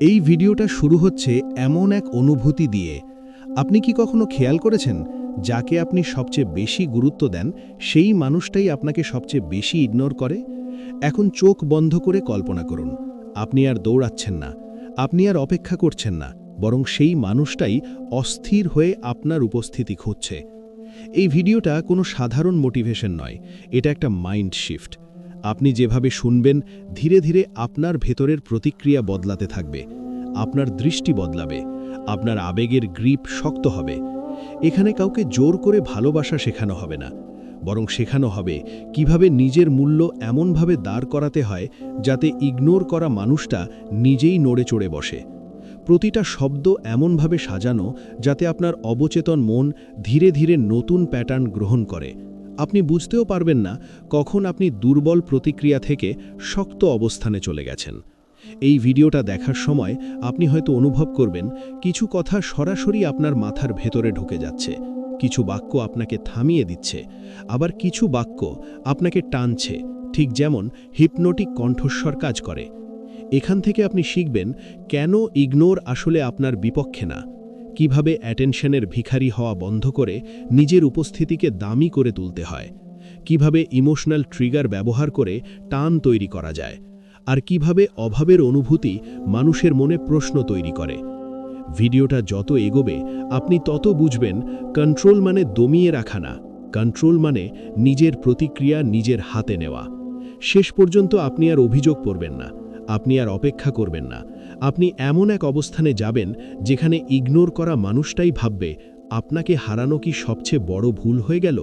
এই ভিডিওটা শুরু হচ্ছে এমন এক অনুভূতি দিয়ে। আপনি কি কখনো খেয়াল করেছেন, যাকে আপনি সবচেয়ে বেশি গুরুত্ব দেন, সেই মানুষটাই আপনাকে সবচেয়ে বেশি ইগনোর করে? এখন চোখ বন্ধ করে কল্পনা করুন, আপনি আর দৌড়াচ্ছেন না, আপনি আর অপেক্ষা করছেন না, বরং সেই মানুষটাই অস্থির হয়ে আপনার উপস্থিতি খুঁজছে। এই ভিডিওটা কোনো সাধারণ মোটিভেশন নয়, এটা একটা মাইন্ড শিফট আপনি যেভাবে শুনবেন, ধীরে ধীরে আপনার ভেতরের প্রতিক্রিয়া বদলাতে থাকবে। আপনার দৃষ্টি বদলাবে। আপনার আবেগের গ্রিপ শক্ত হবে। এখানে কাউকে জোর করে ভালোবাসা শেখানো হবে না। বরং শেখানো হবে কীভাবে নিজের মূল্য এমনভাবে দাঁড় করাতে হয় যাতে ইগনোর করা মানুষটা নিজেই নড়ে চড়ে বসে। প্রতিটা শব্দ এমনভাবে সাজানো যাতে আপনার অবচেতন মন ধীরে ধীরে নতুন প্যাটার্ন গ্রহণ করে। আপনি বুঝতেও পারবেন না কখন আপনি দুর্বল প্রতিক্রিয়া থেকে শক্ত অবস্থানে চলে গেছেন। এই ভিডিওটা দেখার সময় আপনি হয়তো অনুভব করবেন, কিছু কথা সরাসরি আপনার মাথার ভেতরে ঢুকে যাচ্ছে, কিছু বাক্য আপনাকে থামিয়ে দিচ্ছে, আবার কিছু বাক্য আপনাকে টানছে, ঠিক যেমন হিপনোটিক কণ্ঠস্বর কাজ করে। এখান থেকে আপনি শিখবেন কেন ইগনোর আসলে আপনার বিপক্ষে না। কীভাবে অ্যাটেনশনের ভিখারি হওয়া বন্ধ করে নিজের উপস্থিতিকে দামি করে তুলতে হয়? কীভাবে ইমোশনাল ট্রিগার ব্যবহার করে টান তৈরি করা যায়? আর কীভাবে অভাবের অনুভূতি মানুষের মনে প্রশ্ন তৈরি করে? ভিডিওটা যত এগোবে, আপনি তত বুঝবেন কন্ট্রোল মানে দমিয়ে রাখা না। কন্ট্রোল মানে নিজের প্রতিক্রিয়া নিজের হাতে নেওয়া। শেষ পর্যন্ত আপনি আর অভিযোগ করবেন না। আপনি আর অপেক্ষা করবেন না। আপনি এমন এক অবস্থানে যাবেন যেখানে ইগনোর করা মানুষটাই ভাববে, আপনাকে হারানো কি সবচেয়ে বড় ভুল হয়ে গেল?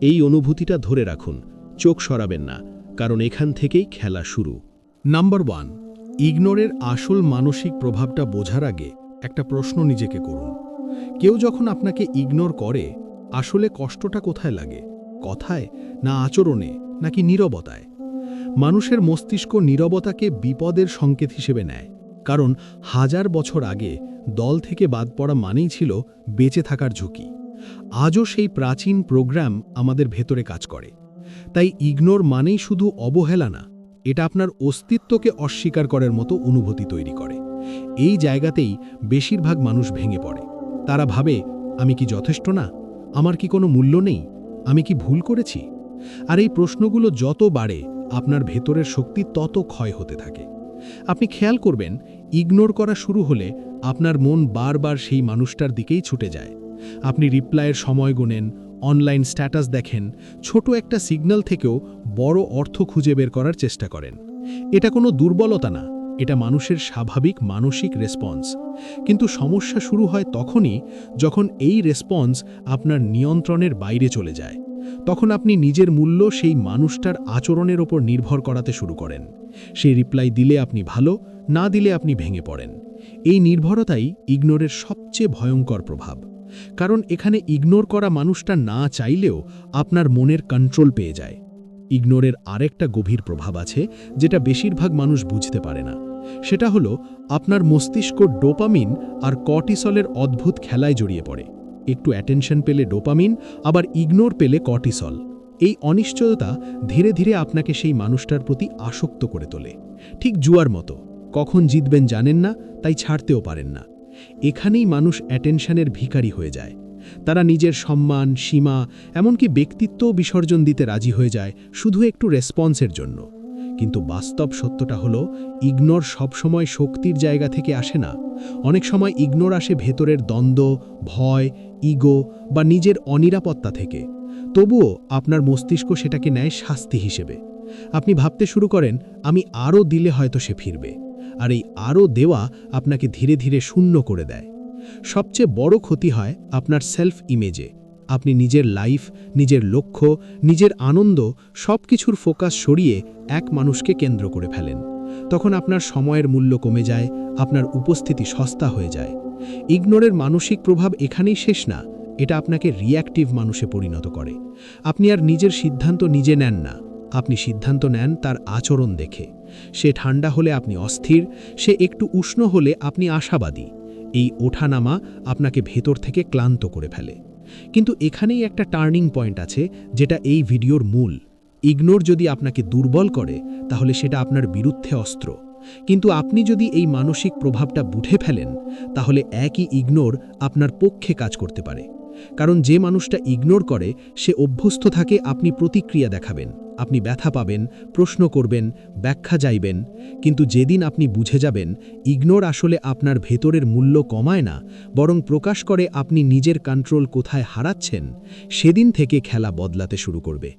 এই অনুভূতিটা ধরে রাখুন, চোখ সরাবেন না, কারণ এখান থেকেই খেলা শুরু। নাম্বার ওয়ান, ইগনোরের আসল মানসিক প্রভাবটা বোঝার আগে একটা প্রশ্ন নিজেকে করুন। কেউ যখন আপনাকে ইগনোর করে, আসলে কষ্টটা কোথায় লাগে? কথায় না আচরণে, নাকি নীরবতায়? মানুষের মস্তিষ্ক নীরবতাকে বিপদের সংকেত হিসেবে নেয়। কারণ হাজার বছর আগে দল থেকে বাদ পড়া মানেই ছিল বেঁচে থাকার ঝুঁকি। আজও সেই প্রাচীন প্রোগ্রাম আমাদের ভেতরে কাজ করে। তাই ইগনোর মানেই শুধু অবহেলা না, এটা আপনার অস্তিত্বকে অস্বীকার করার মতো অনুভূতি তৈরি করে। এই জায়গাতেই বেশিরভাগ মানুষ ভেঙে পড়ে। তারা ভাবে, আমি কি যথেষ্ট না? আমার কি কোনো মূল্য নেই? আমি কি ভুল করেছি? আর এই প্রশ্নগুলো যত বাড়ে, আপনার ভেতরের শক্তি তত ক্ষয় হতে থাকে। আপনি খেয়াল করবেন ইগনোর করা শুরু হলে আপনার মন বারবার সেই মানুষটার দিকেই ছুটে যায়। আপনি রিপ্লাইয়ের সময় গুনেন, অনলাইন স্ট্যাটাস দেখেন, ছোট একটা সিগন্যাল থেকেও বড় অর্থ খুঁজে বের করার চেষ্টা করেন। এটা কোনো দুর্বলতা না, এটা মানুষের স্বাভাবিক মানসিক রেসপন্স। কিন্তু সমস্যা শুরু হয় তখনই যখন এই রেসপন্স আপনার নিয়ন্ত্রণের বাইরে চলে যায়। তখন আপনি নিজের মূল্য সেই মানুষটার আচরণের ওপর নির্ভর করাতে শুরু করেন। সেই রিপ্লাই দিলে আপনি ভালো না দিলে আপনি ভেঙে পড়েন। এই নির্ভরতাই ইগনোরের সবচেয়ে ভয়ঙ্কর প্রভাব। কারণ এখানে ইগনোর করা মানুষটা না চাইলেও আপনার মনের কন্ট্রোল পেয়ে যায়। ইগনোরের আরেকটা গভীর প্রভাব আছে, যেটা বেশিরভাগ মানুষ বুঝতে পারে না। সেটা হলো, আপনার মস্তিষ্ক ডোপামিন আর কর্টিসলের অদ্ভুত খেলায় জড়িয়ে পড়ে। একটু অ্যাটেনশন পেলে ডোপামিন, আবার ইগনোর পেলে কর্টিসল। এই অনিশ্চয়তা ধীরে ধীরে আপনাকে সেই মানুষটার প্রতি আসক্ত করে তোলে। ঠিক জুয়ার মতো। কখন জিতবেন জানেন না, তাই ছাড়তেও পারেন না। এখানেই মানুষ অ্যাটেনশনের ভিখারি হয়ে যায়। তারা নিজের সম্মান, সীমা, এমনকি ব্যক্তিত্বও বিসর্জন দিতে রাজি হয়ে যায় শুধু একটু রেসপন্সের জন্য। কিন্তু বাস্তব সত্যটা হলো, ইগনোর সবসময় শক্তির জায়গা থেকে আসে না। অনেক সময় ইগনোর আসে ভেতরের দ্বন্দ্ব, ভয়, ইগো বা নিজের অনিরাপত্তা থেকে। তবুও আপনার মস্তিষ্ক সেটাকে নেয় শাস্তি হিসেবে। আপনি ভাবতে শুরু করেন, আমি আরও দিলে হয়তো সে ফিরবে। আর এই আরও দেওয়া আপনাকে ধীরে ধীরে শূন্য করে দেয়। সবচেয়ে বড় ক্ষতি হয় আপনার সেলফ ইমেজে আপনি নিজের লাইফ নিজের লক্ষ্য, নিজের আনন্দ সব কিছুর ফোকাস সরিয়ে এক মানুষকে কেন্দ্র করে ফেলেন। তখন আপনার সময়ের মূল্য কমে যায়, আপনার উপস্থিতি সস্তা হয়ে যায়। ইগনোরের মানসিক প্রভাব এখানেই শেষ না, এটা আপনাকে রিয়্যাক্টিভ মানুষে পরিণত করে। আপনি আর নিজের সিদ্ধান্ত নিজে নেন না। আপনি সিদ্ধান্ত নেন তার আচরণ দেখে। সে ঠান্ডা হলে আপনি অস্থির, সে একটু উষ্ণ হলে আপনি আশাবাদী। এই ওঠানামা আপনাকে ভেতর থেকে ক্লান্ত করে ফেলে। কিন্তু এখানেই একটা টার্নিং পয়েন্ট আছে, যেটা এই ভিডিওর মূল। ইগনোর যদি আপনাকে দুর্বল করে, তাহলে সেটা আপনার বিরুদ্ধে অস্ত্র। কিন্তু আপনি যদি এই মানসিক প্রভাবটা বুঝে ফেলেন, তাহলে একই ইগনোর আপনার পক্ষে কাজ করতে পারে। কারণ যে মানুষটা ইগনোর করে, সে অভ্যস্ত থাকে, আপনি প্রতিক্রিয়া দেখাবেন। আপনি ব্যথা পাবেন, প্রশ্ন করবেন, ব্যাখ্যা যাইবেন। কিন্তু যেদিন আপনি বুঝে যাবেন, ইগনোর আসলে আপনার ভেতরের মূল্য কমায় না, বরং প্রকাশ করে আপনি নিজের কন্ট্রোল কোথায় হারাচ্ছেন, সেদিন থেকে খেলা বদলাতে শুরু করবে।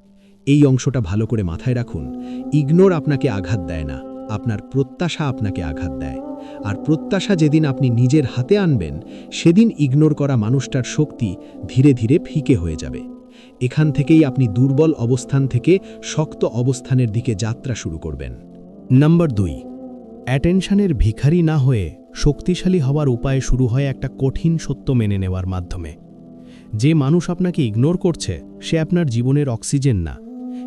এই অংশটা ভালো করে মাথায় রাখুন, ইগনোর আপনাকে আঘাত দেয় না, আপনার প্রত্যাশা আপনাকে আঘাত দেয়। আর প্রত্যাশা যেদিন আপনি নিজের হাতে আনবেন, সেদিন ইগনোর করা মানুষটার শক্তি ধীরে ধীরে ফিকে হয়ে যাবে। এখান থেকেই আপনি দুর্বল অবস্থান থেকে শক্ত অবস্থানের দিকে যাত্রা শুরু করবেন। নাম্বার দুই, অ্যাটেনশনের ভিখারি না হয়ে শক্তিশালী হওয়ার উপায় শুরু হয় একটা কঠিন সত্য মেনে নেওয়ার মাধ্যমে। যে মানুষ আপনাকে ইগনোর করছে, সে আপনার জীবনের অক্সিজেন না।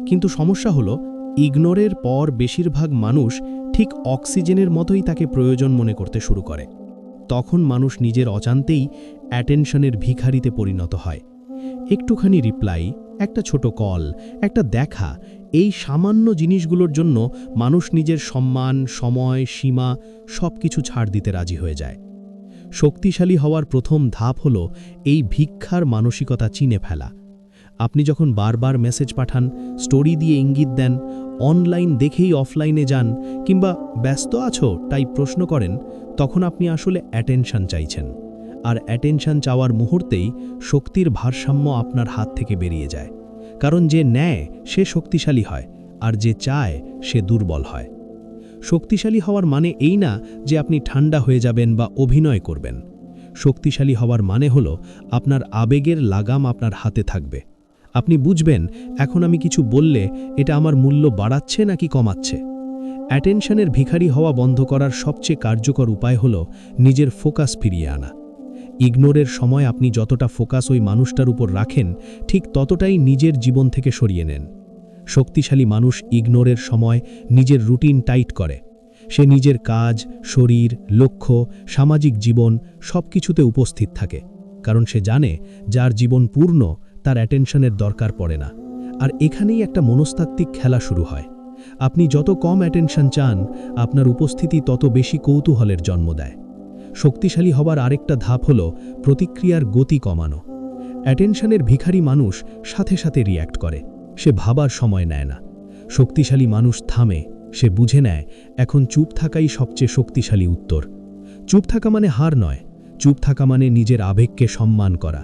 কিন্তু সমস্যা হলো, ইগনোরের পর বেশিরভাগ মানুষ ঠিক অক্সিজেনের মতোই তাকে প্রয়োজন মনে করতে শুরু করে। তখন মানুষ নিজের অজান্তেই অ্যাটেনশনের ভিখারিতে পরিণত হয়। একটুখানি রিপ্লাই একটা ছোট কল একটা দেখা, এই সামান্য জিনিসগুলোর জন্য মানুষ নিজের সম্মান, সময়, সীমা সব কিছু ছাড় দিতে রাজি হয়ে যায়। শক্তিশালী হওয়ার প্রথম ধাপ হল এই ভিক্ষার মানসিকতা চিনে ফেলা। আপনি যখন বারবার মেসেজ পাঠান স্টোরি দিয়ে ইঙ্গিত দেন অনলাইন দেখেই অফলাইনে যান, কিংবা ব্যস্ত আছো তাই প্রশ্ন করেন, তখন আপনি আসলে অ্যাটেনশন চাইছেন। আর অ্যাটেনশন চাওয়ার মুহূর্তেই শক্তির ভারসাম্য আপনার হাত থেকে বেরিয়ে যায়। কারণ যে নেয় সে শক্তিশালী হয়, আর যে চায়, সে দুর্বল হয়। শক্তিশালী হওয়ার মানে এই না যে আপনি ঠান্ডা হয়ে যাবেন বা অভিনয় করবেন। শক্তিশালী হওয়ার মানে হল আপনার আবেগের লাগাম আপনার হাতে থাকবে। আপনি বুঝবেন, এখন আমি কিছু বললে এটা আমার মূল্য বাড়াচ্ছে নাকি কমাচ্ছে? অ্যাটেনশনের ভিখারি হওয়া বন্ধ করার সবচেয়ে কার্যকর উপায় হল নিজের ফোকাস ফিরিয়ে আনা। ইগনোরের সময় আপনি যতটা ফোকাস ওই মানুষটার উপর রাখেন, ঠিক ততটাই নিজের জীবন থেকে সরিয়ে নেন। শক্তিশালী মানুষ ইগনোরের সময় নিজের রুটিন টাইট করে। সে নিজের কাজ, শরীর, লক্ষ্য, সামাজিক জীবন সব কিছুতে উপস্থিত থাকে, কারণ সে জানে যার জীবন পূর্ণ, তার অ্যাটেনশনের দরকার পড়ে না। আর এখানেই একটা মনস্তাত্ত্বিক খেলা শুরু হয়। আপনি যত কম অ্যাটেনশন চান, আপনার উপস্থিতি তত বেশি কৌতূহলের জন্ম দেয়। শক্তিশালী হবার আরেকটা ধাপ হল প্রতিক্রিয়ার গতি কমানো। অ্যাটেনশনের ভিখারি মানুষ সাথে সাথে রিয়্যাক্ট করে, সে ভাবার সময় নেয় না। শক্তিশালী মানুষ থামে, সে বুঝে নেয়, এখন চুপ থাকাই সবচেয়ে শক্তিশালী উত্তর। চুপ থাকা মানে হার নয়, চুপ থাকা মানে নিজের আবেগকে সম্মান করা।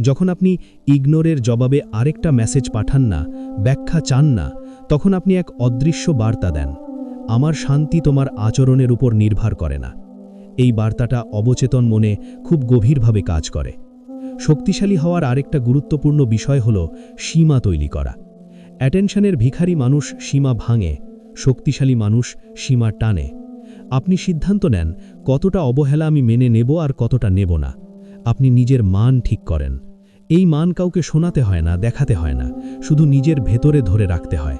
যখন আপনি ইগনোরের জবাবে আরেকটা মেসেজ পাঠান না, ব্যাখ্যা চান না, তখন আপনি এক অদৃশ্য বার্তা দেন, আমার শান্তি তোমার আচরণের উপর নির্ভর করে না। এই বার্তাটা অবচেতন মনে খুব গভীরভাবে কাজ করে। শক্তিশালী হওয়ার আরেকটা গুরুত্বপূর্ণ বিষয় হল সীমা তৈরি করা। অ্যাটেনশনের ভিখারি মানুষ সীমা ভাঙে, শক্তিশালী মানুষ সীমা টানে। আপনি সিদ্ধান্ত নেন, কতটা অবহেলা আমি মেনে নেব আর কতটা নেব না। আপনি নিজের মান ঠিক করেন। এই মান কাউকে শোনাতে হয় না, দেখাতে হয় না, শুধু নিজের ভেতরে ধরে রাখতে হয়।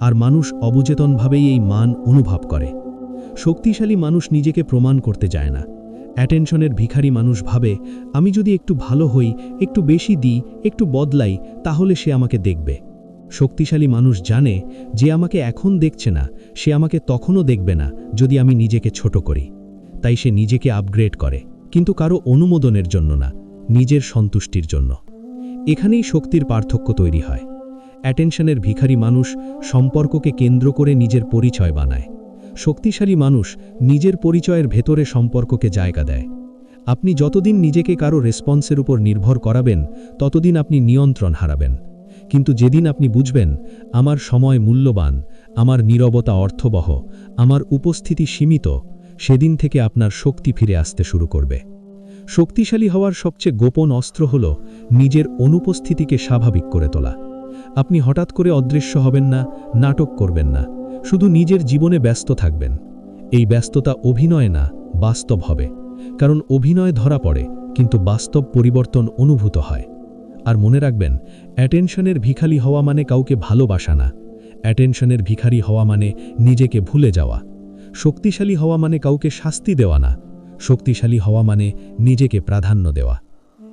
আর মানুষ অবচেতনভাবেই এই মান অনুভব করে। শক্তিশালী মানুষ নিজেকে প্রমাণ করতে যায় না। অ্যাটেনশনের ভিখারি মানুষ ভাবে, আমি যদি একটু ভালো হই, একটু বেশি দিই, একটু বদলাই, তাহলে সে আমাকে দেখবে। শক্তিশালী মানুষ জানে, যে আমাকে এখন দেখছে না, সে আমাকে তখনও দেখবে না, যদি আমি নিজেকে ছোট করি। তাই সে নিজেকে আপগ্রেড করে, কিন্তু কারও অনুমোদনের জন্য না, নিজের সন্তুষ্টির জন্য। এখানেই শক্তির পার্থক্য তৈরি হয়। অ্যাটেনশনের ভিখারি মানুষ সম্পর্ককে কেন্দ্র করে নিজের পরিচয় বানায়। শক্তিশালী মানুষ নিজের পরিচয়ের ভেতরে সম্পর্ককে জায়গা দেয়। আপনি যতদিন নিজেকে কারও রেসপন্সের উপর নির্ভর করাবেন, ততদিন আপনি নিয়ন্ত্রণ হারাবেন। কিন্তু যেদিন আপনি বুঝবেন, আমার সময় মূল্যবান, আমার নীরবতা অর্থবহ, আমার উপস্থিতি সীমিত, সেদিন থেকে আপনার শক্তি ফিরে আসতে শুরু করবে। শক্তিশালী হওয়ার সবচেয়ে গোপন অস্ত্র হল নিজের অনুপস্থিতিকে স্বাভাবিক করে তোলা। আপনি হঠাৎ করে অদৃশ্য হবেন না, নাটক করবেন না। শুধু নিজের জীবনে ব্যস্ত থাকবেন। এই ব্যস্ততা অভিনয় না, বাস্তব হবে। কারণ অভিনয় ধরা পড়ে, কিন্তু বাস্তব পরিবর্তন অনুভূত হয়। আর মনে রাখবেন, অ্যাটেনশনের ভিখারি হওয়া মানে কাউকে ভালোবাসা না। অ্যাটেনশনের ভিখারি হওয়া মানে নিজেকে ভুলে যাওয়া। শক্তিশালী হওয়া মানে কাউকে শাস্তি দেওয়া না। শক্তিশালী হওয়া মানে নিজেকে প্রাধান্য দেওয়া।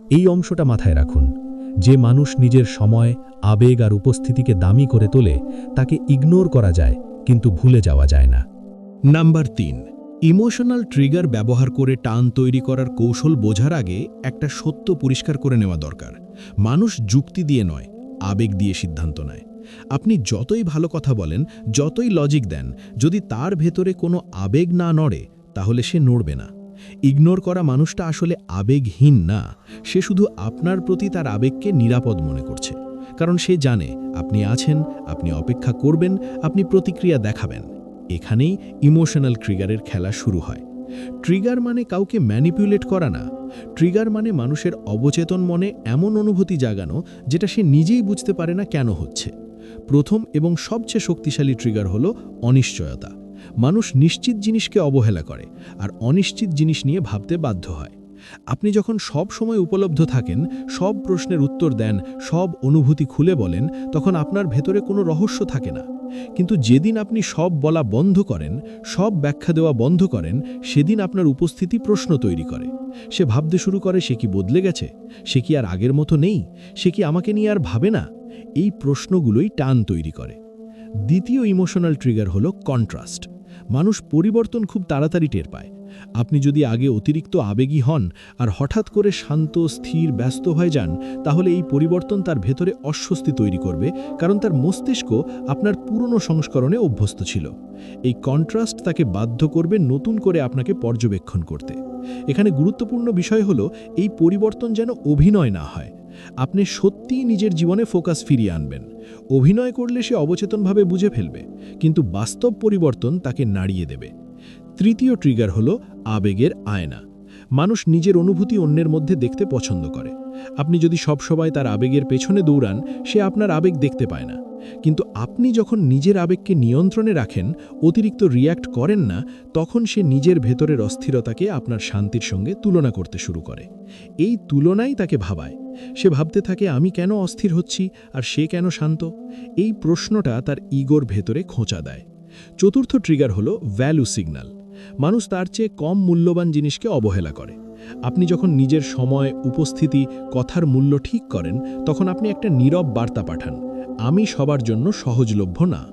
এই অংশটা মাথায় রাখুন। যে মানুষ নিজের সময়, আবেগ আর উপস্থিতিকে দামি করে তোলে, তাকে ইগনোর করা যায়। কিন্তু ভুলে যাওয়া যায় না। নাম্বার তিন, ইমোশনাল ট্রিগার ব্যবহার করে টান তৈরি করার কৌশল বোঝার আগে একটা সত্য পরিষ্কার করে নেওয়া দরকার। মানুষ যুক্তি দিয়ে নয়, আবেগ দিয়ে সিদ্ধান্ত নেয়। আপনি যতই ভালো কথা বলেন, যতই লজিক দেন, যদি তার ভেতরে কোনো আবেগ না নড়ে, তাহলে সে নড়বে না। ইগনোর করা মানুষটা আসলে আবেগহীন না, সে শুধু আপনার প্রতি তার আবেগকে নিরাপদ মনে করছে। কারণ সে জানে আপনি আছেন, আপনি অপেক্ষা করবেন, আপনি প্রতিক্রিয়া দেখাবেন। এখানেই ইমোশনাল ট্রিগারের খেলা শুরু হয়। ট্রিগার মানে কাউকে ম্যানিপুলেট করা না। ট্রিগার মানে মানুষের অবচেতন মনে এমন অনুভূতি জাগানো যেটা সে নিজেই বুঝতে পারে না কেন হচ্ছে। প্রথম এবং সবচেয়ে শক্তিশালী ট্রিগার হলো অনিশ্চয়তা। মানুষ নিশ্চিত জিনিসকে অবহেলা করে, আর অনিশ্চিত জিনিস নিয়ে ভাবতে বাধ্য হয়। আপনি যখন সব সময় উপলব্ধ থাকেন, সব প্রশ্নের উত্তর দেন, সব অনুভূতি খুলে বলেন, তখন আপনার ভেতরে কোনো রহস্য থাকে না। কিন্তু যেদিন আপনি সব বলা বন্ধ করেন, সব ব্যাখ্যা দেওয়া বন্ধ করেন, সেদিন আপনার উপস্থিতি প্রশ্ন তৈরি করে। সে ভাবতে শুরু করে, সে কি বদলে গেছে? সে কি আর আগের মতো নেই? সে কি আমাকে নিয়ে আর ভাবে না? এই প্রশ্নগুলোই টান তৈরি করে। দ্বিতীয় ইমোশনাল ট্রিগার হলো কন্ট্রাস্ট। মানুষ পরিবর্তন খুব তাড়াতাড়ি টের পায়। আপনি যদি আগে অতিরিক্ত আবেগী হন আর হঠাৎ করে শান্ত, স্থির, ব্যস্ত হয়ে যান, তাহলে এই পরিবর্তন তার ভেতরে অস্বস্তি তৈরি করবে, কারণ তার মস্তিষ্ক আপনার পুরনো সংস্করণে অভ্যস্ত ছিল। এই কন্ট্রাস্ট তাকে বাধ্য করবে নতুন করে আপনাকে পর্যবেক্ষণ করতে। এখানে গুরুত্বপূর্ণ বিষয় হলো, এই পরিবর্তন যেন অভিনয় না হয়। আপনি সত্যিই নিজের জীবনে ফোকাস ফিরিয়ে আনবেন। অভিনয় করলে সে অবচেতনভাবে বুঝে ফেলবে, কিন্তু বাস্তব পরিবর্তন তাকে নাড়িয়ে দেবে। তৃতীয় ট্রিগার হলো আবেগের আয়না। মানুষ নিজের অনুভূতি অন্যের মধ্যে দেখতে পছন্দ করে। আপনি যদি সবসময় তার আবেগের পেছনে দৌড়ান, সে আপনার আবেগ দেখতে পায় না। কিন্তু আপনি যখন নিজের আবেগকে নিয়ন্ত্রণে রাখেন, অতিরিক্ত রিয়্যাক্ট করেন না, তখন সে নিজের ভেতরের অস্থিরতাকে আপনার শান্তির সঙ্গে তুলনা করতে শুরু করে। এই তুলনাই তাকে ভাবায়। সে ভাবতে থাকে, আমি কেন অস্থির হচ্ছি? আর সে কেন শান্ত? এই প্রশ্নটা তার ইগোর ভেতরে খোঁচা দেয়। চতুর্থ ট্রিগার হলো ভ্যালু সিগন্যাল মানুষ তার চেয়ে কম মূল্যবান জিনিসকে অবহেলা করে। আপনি যখন নিজের সময়, উপস্থিতি, কথার মূল্য ঠিক করেন, তখন আপনি একটা নীরব বার্তা পাঠান। আমি সবার জন্য সহজলভ্য না।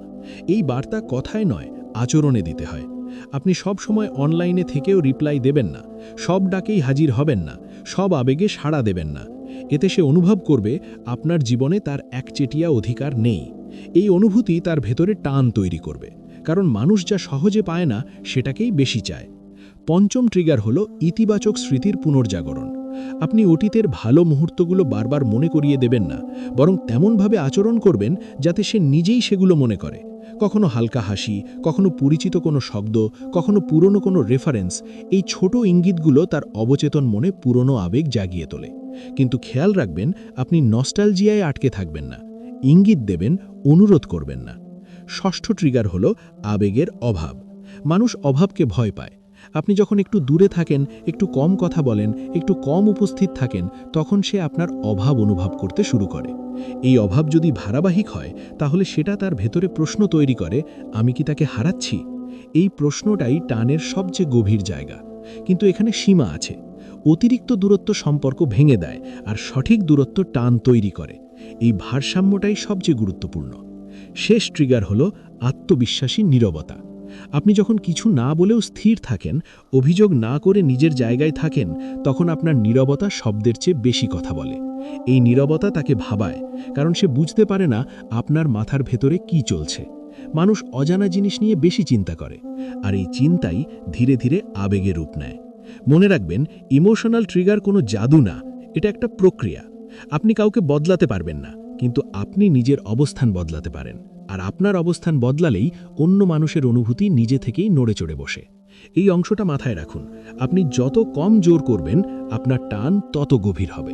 এই বার্তা কথায় নয়, আচরণে দিতে হয়। আপনি সব সময় অনলাইনে থেকেও রিপ্লাই দেবেন না। সব ডাকেই হাজির হবেন না। সব আবেগে সাড়া দেবেন না। এতে সে অনুভব করবে, আপনার জীবনে তার একচেটিয়া অধিকার নেই। এই অনুভূতি তার ভেতরে টান তৈরি করবে। কারণ মানুষ যা সহজে পায় না, সেটাকেই বেশি চায়। পঞ্চম ট্রিগার হল ইতিবাচক স্মৃতির পুনর্জাগরণ। আপনি অতীতের ভালো মুহূর্তগুলো বারবার মনে করিয়ে দেবেন না, বরং তেমনভাবে আচরণ করবেন যাতে সে নিজেই সেগুলো মনে করে। কখনো হালকা হাসি, কখনো পরিচিত কোনো শব্দ, কখনো পুরনো কোনো রেফারেন্স এই ছোট ইঙ্গিতগুলো তার অবচেতন মনে পুরনো আবেগ জাগিয়ে তোলে। কিন্তু খেয়াল রাখবেন, আপনি নস্টালজিয়ায় আটকে থাকবেন না। ইঙ্গিত দেবেন, অনুরোধ করবেন না। ষষ্ঠ ট্রিগার হলো আবেগের অভাব। মানুষ অভাবকে ভয় পায়। আপনি যখন একটু দূরে থাকেন, একটু কম কথা বলেন, একটু কম উপস্থিত থাকেন, তখন সে আপনার অভাব অনুভব করতে শুরু করে। এই অভাব যদি ধারাবাহিক হয়, তাহলে সেটা তার ভেতরে প্রশ্ন তৈরি করে, আমি কি তাকে হারাচ্ছি? এই প্রশ্নটাই টানের সবচেয়ে গভীর জায়গা। কিন্তু এখানে সীমা আছে। অতিরিক্ত দূরত্ব সম্পর্ক ভেঙে দেয় আর সঠিক দূরত্ব টান তৈরি করে। এই ভারসাম্যটাই সবচেয়ে গুরুত্বপূর্ণ। শেষ ট্রিগার হল আত্মবিশ্বাসী নীরবতা। আপনি যখন কিছু না বলেও স্থির থাকেন, অভিযোগ না করে নিজের জায়গায় থাকেন, তখন আপনার নীরবতা শব্দের চেয়ে বেশি কথা বলে। এই নীরবতা তাকে ভাবায়, কারণ সে বুঝতে পারে না আপনার মাথার ভেতরে কি চলছে। মানুষ অজানা জিনিস নিয়ে বেশি চিন্তা করে, আর এই চিন্তাই ধীরে ধীরে আবেগে রূপ নেয়। মনে রাখবেন, ইমোশনাল ট্রিগার কোনো জাদু না, এটা একটা প্রক্রিয়া। আপনি কাউকে বদলাতে পারবেন না। কিন্তু আপনি নিজের অবস্থান বদলাতে পারেন। আর আপনার অবস্থান বদলালেই অন্য মানুষের অনুভূতি নিজে থেকেই নড়ে চড়ে বসে। এই অংশটা মাথায় রাখুন। আপনি যত কম জোর করবেন, আপনার টান তত গভীর হবে।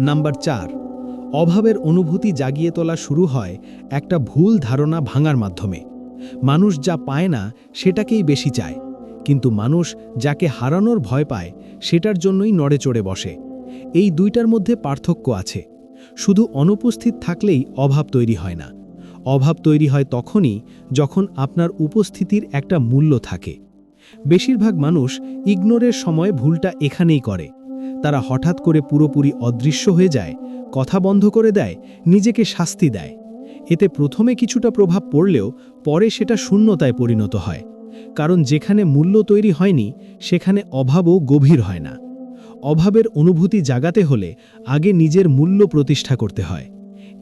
নাম্বার চার, অভাবের অনুভূতি জাগিয়ে তোলা শুরু হয় একটা ভুল ধারণা ভাঙার মাধ্যমে। মানুষ যা পায় না, সেটাকেই বেশি চায়। কিন্তু মানুষ যাকে হারানোর ভয় পায়, সেটার জন্যই নড়ে চড়ে বসে। এই দুইটার মধ্যে পার্থক্য আছে। শুধু অনুপস্থিত থাকলেই অভাব তৈরি হয় না। অভাব তৈরি হয় তখনই যখন আপনার উপস্থিতির একটা মূল্য থাকে। বেশিরভাগ মানুষ ইগনোরের সময় ভুলটা এখানেই করে। তারা হঠাৎ করে পুরোপুরি অদৃশ্য হয়ে যায়, কথা বন্ধ করে দেয়, নিজেকে শাস্তি দেয়। এতে প্রথমে কিছুটা প্রভাব পড়লেও পরে সেটা শূন্যতায় পরিণত হয়। কারণ যেখানে মূল্য তৈরি হয়নি, সেখানে অভাবও গভীর হয় না। অভাবের অনুভূতি জাগাতে হলে আগে নিজের মূল্য প্রতিষ্ঠা করতে হয়।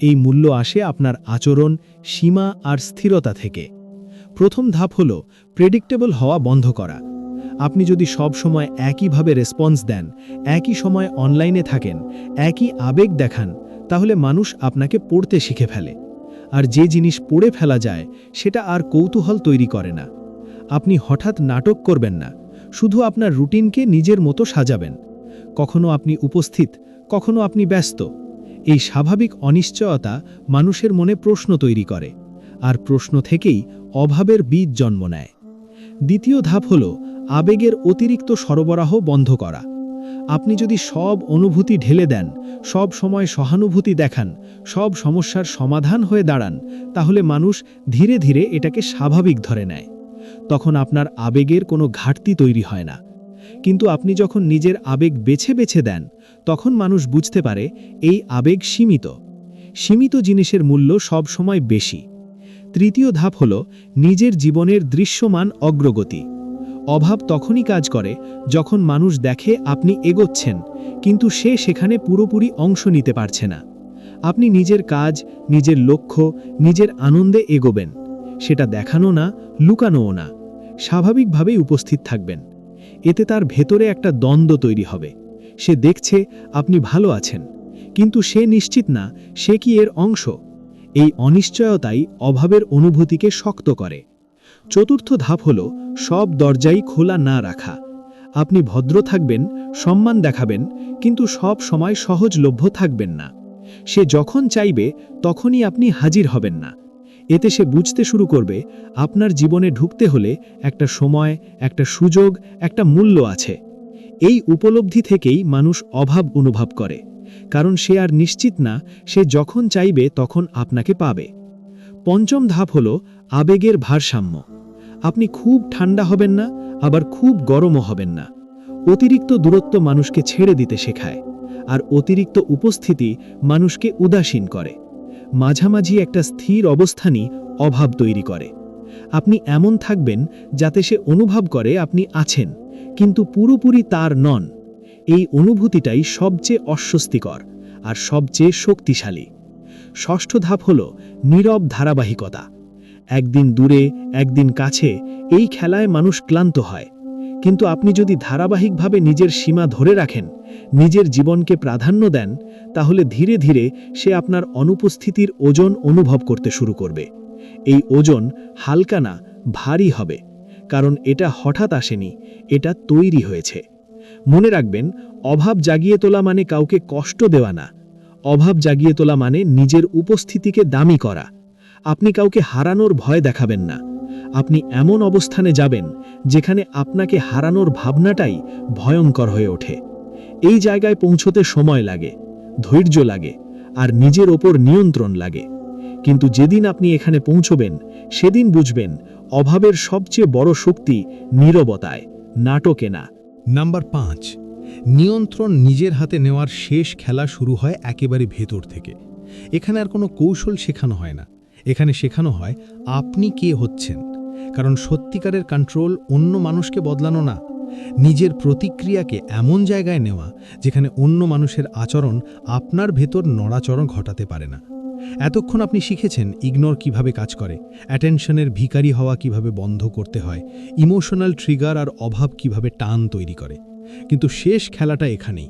এই মূল্য আসে আপনার আচরণ, সীমা আর স্থিরতা থেকে। প্রথম ধাপ হল প্রেডিক্টেবল হওয়া বন্ধ করা। আপনি যদি সব সময় একইভাবে রেসপন্স দেন, একই সময় অনলাইনে থাকেন, একই আবেগ দেখান, তাহলে মানুষ আপনাকে পড়তে শিখে ফেলে। আর যে জিনিস পড়ে ফেলা যায়, সেটা আর কৌতূহল তৈরি করে না। আপনি হঠাৎ নাটক করবেন না। শুধু আপনার রুটিনকে নিজের মতো সাজাবেন। কখনো আপনি উপস্থিত, কখনো আপনি ব্যস্ত। এই স্বাভাবিক অনিশ্চয়তা মানুষের মনে প্রশ্ন তৈরি করে, আর প্রশ্ন থেকেই অভাবের বীজ জন্ম নেয়। দ্বিতীয় ধাপ হল আবেগের অতিরিক্ত সরবরাহ বন্ধ করা। আপনি যদি সব অনুভূতি ঢেলে দেন, সব সময় সহানুভূতি দেখান, সব সমস্যার সমাধান হয়ে দাঁড়ান, তাহলে মানুষ ধীরে ধীরে এটাকে স্বাভাবিক ধরে নেয়। তখন আপনার আবেগের কোনো ঘাটতি তৈরি হয় না। কিন্তু আপনি যখন নিজের আবেগ বেছে বেছে দেন, তখন মানুষ বুঝতে পারে এই আবেগ সীমিত। সীমিত জিনিসের মূল্য সব সময় বেশি। তৃতীয় ধাপ হল নিজের জীবনের দৃশ্যমান অগ্রগতি। অভাব তখনই কাজ করে যখন মানুষ দেখে আপনি এগোচ্ছেন, কিন্তু সে সেখানে পুরোপুরি অংশ নিতে পারছে না। আপনি নিজের কাজ, নিজের লক্ষ্য, নিজের আনন্দে এগোবেন। সেটা দেখানো না, লুকানোও না। স্বাভাবিকভাবেই উপস্থিত থাকবেন। এতে তার ভেতরে একটা দ্বন্দ্ব তৈরি হবে। সে দেখছে আপনি ভালো আছেন, কিন্তু সে নিশ্চিত না সে কি এর অংশ। এই অনিশ্চয়তাই অভাবের অনুভূতিকে শক্ত করে। চতুর্থ ধাপ হল সব দরজাই খোলা না রাখা। আপনি ভদ্র থাকবেন, সম্মান দেখাবেন, কিন্তু সব সময় সহজলভ্য থাকবেন না। সে যখন চাইবে, তখনই আপনি হাজির হবেন না। এতে সে বুঝতে শুরু করবে, আপনার জীবনে ঢুকতে হলে একটা সময়, একটা সুযোগ, একটা মূল্য আছে। এই উপলব্ধি থেকেই মানুষ অভাব অনুভব করে, কারণ সে আর নিশ্চিত না, সে যখন চাইবে তখন আপনাকে পাবে। পঞ্চম ধাপ হল আবেগের ভারসাম্য। আপনি খুব ঠান্ডা হবেন না, আবার খুব গরমও হবেন না। অতিরিক্ত দূরত্ব মানুষকে ছেড়ে দিতে শেখায়, আর অতিরিক্ত উপস্থিতি মানুষকে উদাসীন করে। মাঝামাঝি একটা স্থির অবস্থানই অভাব তৈরি করে। আপনি এমন থাকবেন যাতে সে অনুভব করে আপনি আছেন, কিন্তু পুরোপুরি তার নন। এই অনুভূতিটাই সবচেয়ে অস্বস্তিকর আর সবচেয়ে শক্তিশালী। ষষ্ঠ ধাপ হল নীরব ধারাবাহিকতা। একদিন দূরে, একদিন কাছে এই খেলায় মানুষ ক্লান্ত হয়। কিন্তু আপনি যদি ধারাবাহিকভাবে নিজের সীমা ধরে রাখেন, নিজের জীবনকে প্রাধান্য দেন, তাহলে ধীরে ধীরে সে আপনার অনুপস্থিতির ওজন অনুভব করতে শুরু করবে। এই ওজন হালকা না, ভারী হবে, কারণ এটা হঠাৎ আসেনি, এটা তৈরি হয়েছে। মনে রাখবেন, অভাব জাগিয়ে তোলা মানে কাউকে কষ্ট দেওয়া না, অভাব জাগিয়ে তোলা মানে নিজের উপস্থিতিকে দামি করা। আপনি কাউকে হারানোর ভয় দেখাবেন না। আপনি এমন অবস্থানে যাবেন যেখানে আপনাকে হারানোর ভাবনাটাই ভয়ঙ্কর হয়ে ওঠে। এই জায়গায় পৌঁছতে সময় লাগে, ধৈর্য লাগে, আর নিজের ওপর নিয়ন্ত্রণ লাগে। কিন্তু যেদিন আপনি এখানে পৌঁছবেন, সেদিন বুঝবেন অভাবের সবচেয়ে বড় শক্তি নীরবতায়, নাটকে না। নাম্বার পাঁচ, নিয়ন্ত্রণ নিজের হাতে নেওয়ার শেষ খেলা শুরু হয় একেবারে ভেতর থেকে। এখানে আর কোনো কৌশল শেখানো হয় না। এখানে শেখানো হয়, আপনি কে হচ্ছেন? কারণ সত্যিকারের কন্ট্রোল অন্য মানুষকে বদলানো না। নিজের প্রতিক্রিয়াকে এমন জায়গায় নেওয়া, যেখানে অন্য মানুষের আচরণ আপনার ভেতর নড়াচরণ ঘটাতে পারে না। এতক্ষণ আপনি শিখেছেন ইগনোর কীভাবে কাজ করে অ্যাটেনশনের ভিকারি হওয়া কীভাবে বন্ধ করতে হয় ইমোশনাল ট্রিগার আর অভাব কীভাবে টান তৈরি করে। কিন্তু শেষ খেলাটা এখানেই।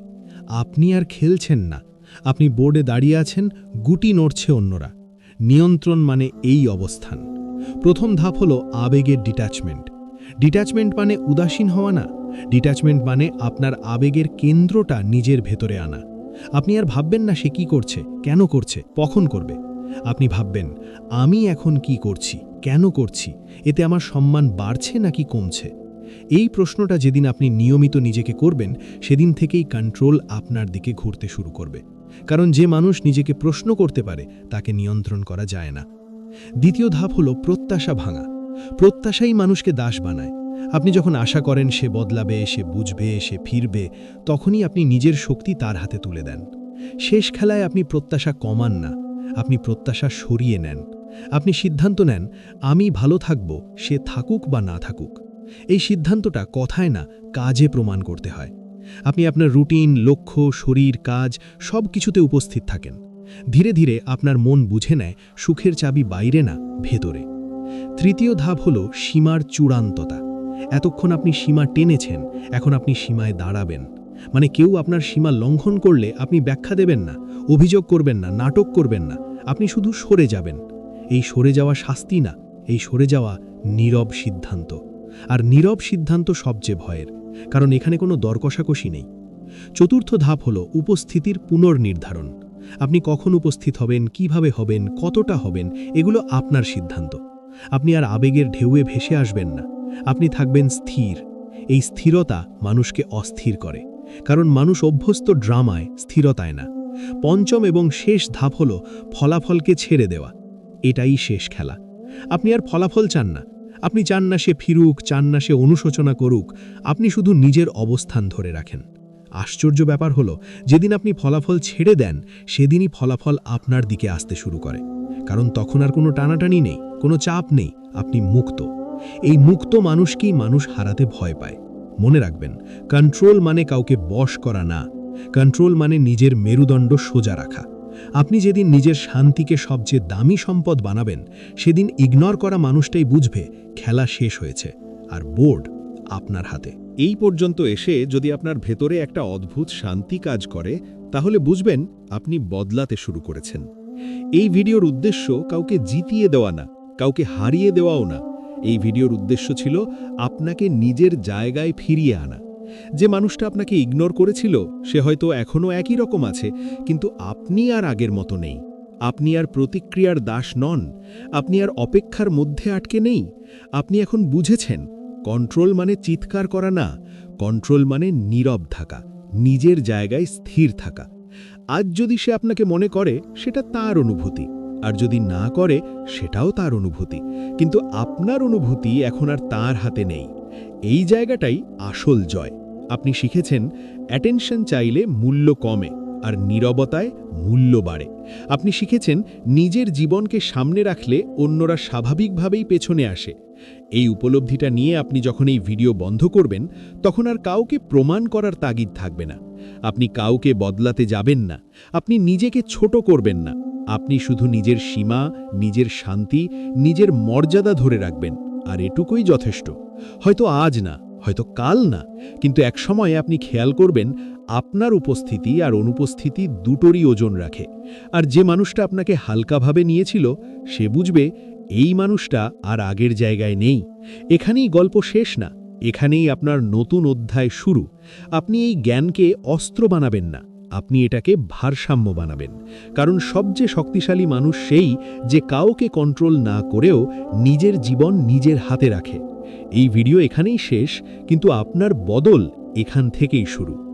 আপনি আর খেলছেন না। আপনি বোর্ডে দাঁড়িয়ে আছেন, গুটি নড়ছে অন্যরা। নিয়ন্ত্রণ মানে এই অবস্থান। প্রথম ধাপ হলো আবেগের ডিট্যাচমেন্ট ডিট্যাচমেন্ট মানে উদাসীন হওয়া না। ডিট্যাচমেন্ট মানে আপনার আবেগের কেন্দ্রটা নিজের ভেতরে আনা। আপনি আর ভাববেন না সে কি করছে, কেন করছে, কখন করবে। আপনি ভাববেন, আমি এখন কি করছি, কেন করছি, এতে আমার সম্মান বাড়ছে নাকি কমছে? এই প্রশ্নটা যেদিন আপনি নিয়মিত নিজেকে করবেন, সেদিন থেকেই কন্ট্রোল আপনার দিকে ঘুরতে শুরু করবে। কারণ যে মানুষ নিজেকে প্রশ্ন করতে পারে, তাকে নিয়ন্ত্রণ করা যায় না। দ্বিতীয় ধাপ হলো প্রত্যাশা ভাঙা। প্রত্যাশাই মানুষকে দাস বানায়। আপনি যখন আশা করেন সে বদলাবে, সে বুঝবে, সে ফিরবে, তখনই আপনি নিজের শক্তি তার হাতে তুলে দেন। শেষ খেলায় আপনি প্রত্যাশা কমান না, আপনি প্রত্যাশা সরিয়ে নেন। আপনি সিদ্ধান্ত নেন, আমি ভালো থাকব, সে থাকুক বা না থাকুক। এই সিদ্ধান্তটা কথায় না, কাজে প্রমাণ করতে হয়। আপনি আপনার রুটিন, লক্ষ্য, শরীর, কাজ সব কিছুতে উপস্থিত থাকেন। ধীরে ধীরে আপনার মন বুঝে নেয় সুখের চাবি বাইরে না, ভেতরে। তৃতীয় ধাপ হল সীমার চূড়ান্ততা। এতক্ষণ আপনি সীমা টেনেছেন, এখন আপনি সীমায় দাঁড়াবেন। মানে কেউ আপনার সীমা লঙ্ঘন করলে আপনি ব্যাখ্যা দেবেন না, অভিযোগ করবেন না, নাটক করবেন না, আপনি শুধু সরে যাবেন। এই সরে যাওয়া শাস্তি না, এই সরে যাওয়া নীরব সিদ্ধান্ত। আর নীরব সিদ্ধান্ত সবচেয়ে ভয়ের, কারণ এখানে কোনো দরকষাকষি নেই। চতুর্থ ধাপ হল উপস্থিতির পুনর্নির্ধারণ। আপনি কখন উপস্থিত হবেন, কীভাবে হবেন, কতটা হবেন, এগুলো আপনার সিদ্ধান্ত। আপনি আর আবেগের ঢেউয়ে ভেসে আসবেন না। আপনি থাকবেন স্থির। এই স্থিরতা মানুষকে অস্থির করে। কারণ মানুষ অভ্যস্ত ড্রামায়, স্থিরতায় না। পঞ্চম এবং শেষ ধাপ হল ফলাফলকে ছেড়ে দেওয়া। এটাই শেষ খেলা। আপনি আর ফলাফল চান না। আপনি চান না সে ফিরুক, চান না সে অনুশোচনা করুক। আপনি শুধু নিজের অবস্থান ধরে রাখেন। আশ্চর্য ব্যাপার হলো, যেদিন আপনি ফলাফল ছেড়ে দেন, সেদিনই ফলাফল আপনার দিকে আসতে শুরু করে। কারণ তখন আর কোনো টানাটানি নেই, কোনো চাপ নেই, আপনি মুক্ত। এই মুক্ত মানুষকেই মানুষ হারাতে ভয় পায়। মনে রাখবেন কন্ট্রোল মানে কাউকে বশ করা না। কন্ট্রোল মানে নিজের মেরুদণ্ড সোজা রাখা। আপনি যেদিন নিজের শান্তিকে সবচেয়ে দামি সম্পদ বানাবেন, সেদিন ইগনোর করা মানুষটাই বুঝবে, খেলা শেষ হয়েছে। আর বোর্ড আপনার হাতে। এই পর্যন্ত এসে যদি আপনার ভেতরে একটা অদ্ভুত শান্তি কাজ করে, তাহলে বুঝবেন আপনি বদলাতে শুরু করেছেন। এই ভিডিওর উদ্দেশ্য কাউকে জিতিয়ে দেওয়া না, কাউকে হারিয়ে দেওয়াও না। এই ভিডিওর উদ্দেশ্য ছিল আপনাকে নিজের জায়গায় ফিরিয়ে আনা। যে মানুষটা আপনাকে ইগনোর করেছিল, সে হয়তো এখনও একই রকম আছে, কিন্তু আপনি আর আগের মতো নেই। আপনি আর প্রতিক্রিয়ার দাস নন, আপনি আর অপেক্ষার মধ্যে আটকে নেই। আপনি এখন বুঝেছেন কন্ট্রোল মানে চিৎকার করা না, কন্ট্রোল মানে নীরব থাকা, নিজের জায়গায় স্থির থাকা। আজ যদি সে আপনাকে মনে করে, সেটা তার অনুভূতি। আর যদি না করে, সেটাও তার অনুভূতি। কিন্তু আপনার অনুভূতি এখন আর তার হাতে নেই। এই জায়গাটাই আসল জয়। আপনি শিখেছেন, অ্যাটেনশন চাইলে মূল্য কমে। আর নীরবতায় মূল্য বাড়ে। আপনি শিখেছেন নিজের জীবনকে সামনে রাখলে অন্যরা স্বাভাবিকভাবেই পেছনে আসে। এই উপলব্ধিটা নিয়ে আপনি যখন এই ভিডিও বন্ধ করবেন, তখন আর কাউকে প্রমাণ করার তাগিদ থাকবে না। আপনি কাউকে বদলাতে যাবেন না। আপনি নিজেকে ছোট করবেন না। আপনি শুধু নিজের সীমা, নিজের শান্তি, নিজের মর্যাদা ধরে রাখবেন। আর এটুকুই যথেষ্ট। হয়তো আজ না, হয়তো কাল না, কিন্তু এক সময়ে আপনি খেয়াল করবেন আপনার উপস্থিতি আর অনুপস্থিতি দুটোরই ওজন রাখে। আর যে মানুষটা আপনাকে হালকাভাবে নিয়েছিল, সে বুঝবে এই মানুষটা আর আগের জায়গায় নেই। এখানেই গল্প শেষ না, এখানেই আপনার নতুন অধ্যায় শুরু। আপনি এই জ্ঞানকে অস্ত্র বানাবেন না, আপনি এটাকে ভারসাম্য বানাবেন। কারণ সবচেয়ে শক্তিশালী মানুষ সেই যে কাউকে কন্ট্রোল না করেও নিজের জীবন নিজের হাতে রাখে। এই ভিডিও এখানেই শেষ, কিন্তু আপনার বদল এখান থেকেই শুরু।